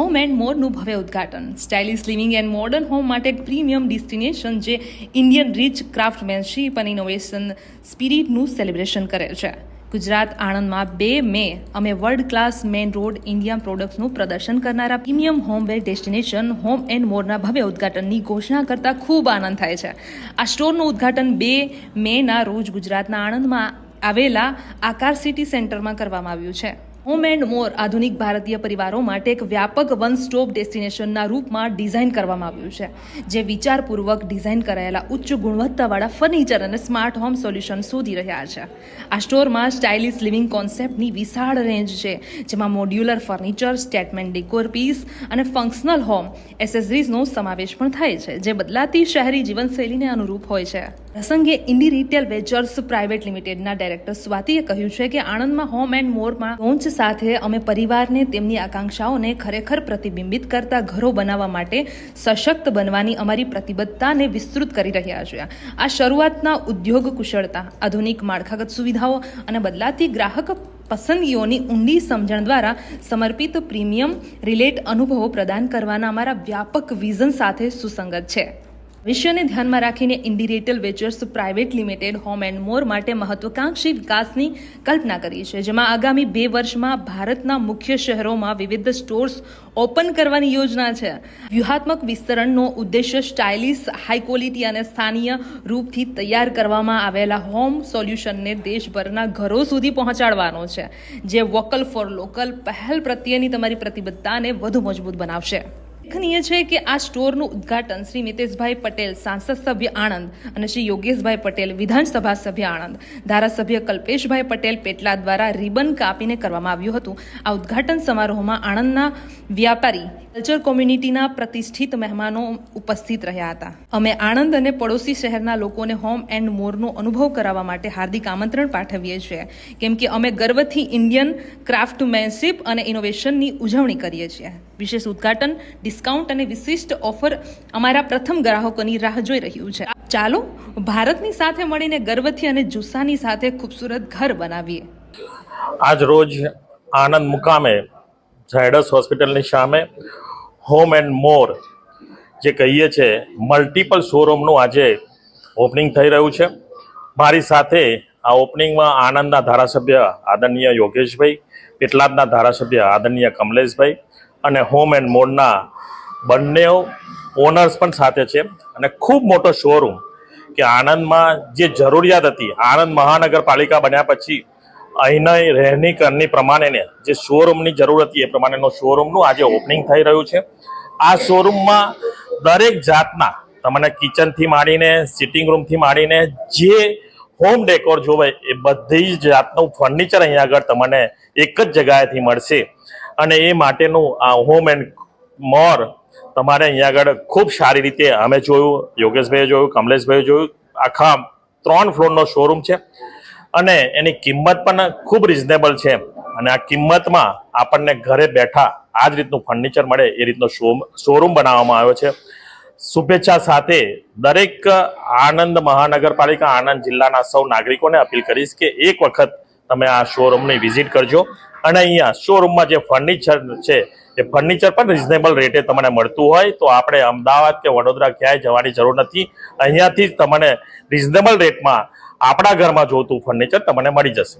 Home and મોરનું ભવ્ય ઉદ્ઘાટન. Stylish living and modern home માટે પ્રીમિયમ ડેસ્ટિનેશન જે ઇન્ડિયન રીચ ક્રાફ્ટમેનશીપ અને ઇનોવેશન સ્પિરિટનું સેલિબ્રેશન કરે છે. ગુજરાત આણંદમાં બે મે અમે world class main road India પ્રોડક્ટ્સનું પ્રદર્શન કરનારા premium homeware destination home and મોરના ભવ્ય ઉદ્ઘાટનની ઘોષણા કરતાં ખૂબ આનંદ થાય છે. આ સ્ટોરનું ઉદ્ઘાટન બે મેના રોજ ગુજરાતના આણંદમાં આવેલા આકાર સિટી સેન્ટરમાં કરવામાં આવ્યું છે. હોમ એન્ડ મોર આધુનિક ભારતીય પરિવારો માટે એક વ્યાપક વન સ્ટોપ ડેસ્ટિનેશનના રૂપમાં ડિઝાઇન કરવામાં આવ્યું છે, જે વિચારપૂર્વક ડિઝાઇન કરાયેલા ઉચ્ચ ગુણવત્તાવાળા ફર્નિચર અને સ્માર્ટ હોમ સોલ્યુશન શોધી રહ્યા છે. આ સ્ટોરમાં સ્ટાઇલિશ લિવિંગ કોન્સેપ્ટની વિશાળ રેન્જ છે, જેમાં modular furniture statement decor piece અને ફંક્શનલ હોમ એસેસરીઝનો સમાવેશ પણ થાય છે, જે બદલાતી શહેરી જીવનશૈલીને અનુરૂપ હોય છે. પ્રસંગે ઇન્ડી રિટેલ વેચર્સ પ્રાઇવેટ લિમિટેડના ડાયરેક્ટર સ્વાતિએ કહ્યું છે કે આણંદમાં હોમ એન્ડ મોરમાં લોન્ચ સાથે અમે પરિવારને તેમની આકાંક્ષાઓને ખરેખર પ્રતિબિંબિત કરતા ઘરો બનાવવા માટે સશક્ત બનવાની અમારી પ્રતિબદ્ધતાને વિસ્તૃત કરી રહ્યા છીએ. આ શરૂઆતના ઉદ્યોગ કુશળતા, આધુનિક માળખાગત સુવિધાઓ અને બદલાતી ગ્રાહક પસંદગીઓની ઊંડી સમજણ દ્વારા સમર્પિત પ્રીમિયમ રિલેટ અનુભવો પ્રદાન કરવાના અમારા વ્યાપક વિઝન સાથે સુસંગત છે. વિશ્વને ધ્યાનમાં રાખીને Indie retail ventures private limited, home and more માટે મહત્વાકાંક્ષી વિકાસની કલ્પના કરી છે, જેમાં આગામી બે વર્ષમાં ભારતના મુખ્ય શહેરોમાં વિવિધ સ્ટોર્સ ઓપન કરવાની યોજના છે. વ્યૂહાત્મક વિસ્તરણનો ઉદ્દેશ્ય સ્ટાઇલિશ, હાઈ ક્વોલિટી અને સ્થાનીય રૂપથી તૈયાર કરવામાં આવેલા હોમ સોલ્યુશનને દેશભરના ઘરો સુધી પહોંચાડવાનો છે, જે વોકલ ફોર લોકલ પહેલ પ્રત્યેની તમારી પ્રતિબદ્ધતાને વધુ મજબૂત બનાવશે. ઉલ્લેખનીય છે કે આ સ્ટોરનું ઉદ્ઘાટન શ્રી મિતેશભાઈ પટેલ, સાંસદ સભ્ય આણંદ અને શ્રી યોગેશભાઈ પટેલ, વિધાનસભા સભ્ય આણંદ. ધારાસભ્ય કલ્પેશભાઈ પટેલ પેટલા દ્વારા રિબન કાપીને કરવામાં આવ્યું હતું. આ ઉદ્ઘાટન સમારોહમાં આણંદના વ્યાપારી કલ્ચર કોમ્યુનિટીના પ્રતિષ્ઠિત મહેમાનો ઉપસ્થિત રહ્યા હતા. અમે આણંદ અને પડોશી શહેરના લોકોને હોમ એન્ડ મોરનો અનુભવ કરાવવા માટે હાર્દિક આમંત્રણ પાઠવીએ છીએ. કેમ કે અમે ગર્વથી ઇન્ડિયન ક્રાફ્ટમેનશીપ અને ઇનોવેશનની ઉજવણી કરીએ છીએ. વિશેષ ઉદ્ઘાટન ડિસ્કાઉન્ટ અને વિશિષ્ટ ઓફર અમારા પ્રથમ ગ્રાહકોની રાહ જોઈ રહ્યું છે. ચાલો, ભારતની સાથે મળીને ગર્વથી અને જુસ્સાની સાથે ખૂબસૂરત ઘર બનાવીએ. આજ રોજ આનંદ મુકામે ઝાયડસ હોસ્પિટલની સામે હોમ એન્ડ મોર જે કહીએ છે મલ્ટિપલ શોરૂમનું આજે ઓપનિંગ થઈ રહ્યું છે. મારી સાથે આ ઓપનિંગમાં આણંદના ધારાસભ્ય આદરણીય યોગેશભાઈ પેટલાદના ધારાસભ્ય આદરણીય કમલેશભાઈ અને હોમ એન્ડ મોરના બંને ઓનર્સ પણ સાથે છે. અને ખૂબ મોટો શોરૂમ કે આણંદમાં જે જરૂરિયાત હતી આણંદ મહાનગરપાલિકા બન્યા પછી અહીંના રહેણી કરની પ્રમાણેને જે શોરૂમની જરૂર હતી એ પ્રમાણેનો શોરૂમનું આજે ઓપનિંગ થઈ રહ્યું છે. આ શોરૂમમાં દરેક જાતના તમને કિચનથી માંડીને સિટિંગ રૂમથી માંડીને જે હોમ ડેકોર જોવે, એ બધી જ જાતનું ફર્નિચર અહીંયા આગળ તમને એક જ જગ્યાએથી મળશે. અને એ માટેનું આ હોમ એન્ડ મોર તમારે અહીંયા આગળ ખૂબ સારી રીતે અમે જોયું, યોગેશભાઈએ જોયું, કમલેશભાઈએ જોયું, આખા ત્રણ ફ્લોરનો શોરૂમ છે. અને એની કિંમત પણ ખૂબ રિઝનેબલ છે. અને આ કિંમતમાં આપણને ઘરે બેઠા આ જ રીતનું ફર્નિચર મળે, એ રીતનો શો શોરૂમ બનાવવામાં આવ્યો છે. શુભેચ્છા સાથે દરેક આણંદ મહાનગરપાલિકા, આણંદ જિલ્લાના સૌ નાગરિકોને અપીલ કરીશ કે એક વખત તમે આ શોરૂમની વિઝિટ કરજો. અને અહીંયા શોરૂમમાં જે ફર્નિચર છે, એ ફર્નિચર પણ રિઝનેબલ રેટે તમને મળતું હોય તો આપણે અમદાવાદ કે વડોદરા ક્યાંય જવાની જરૂર નથી. અહીંયાથી તમને રિઝનેબલ રેટમાં આપણા ઘરમાં જોતું ફર્નિચર તમને મળી જશે.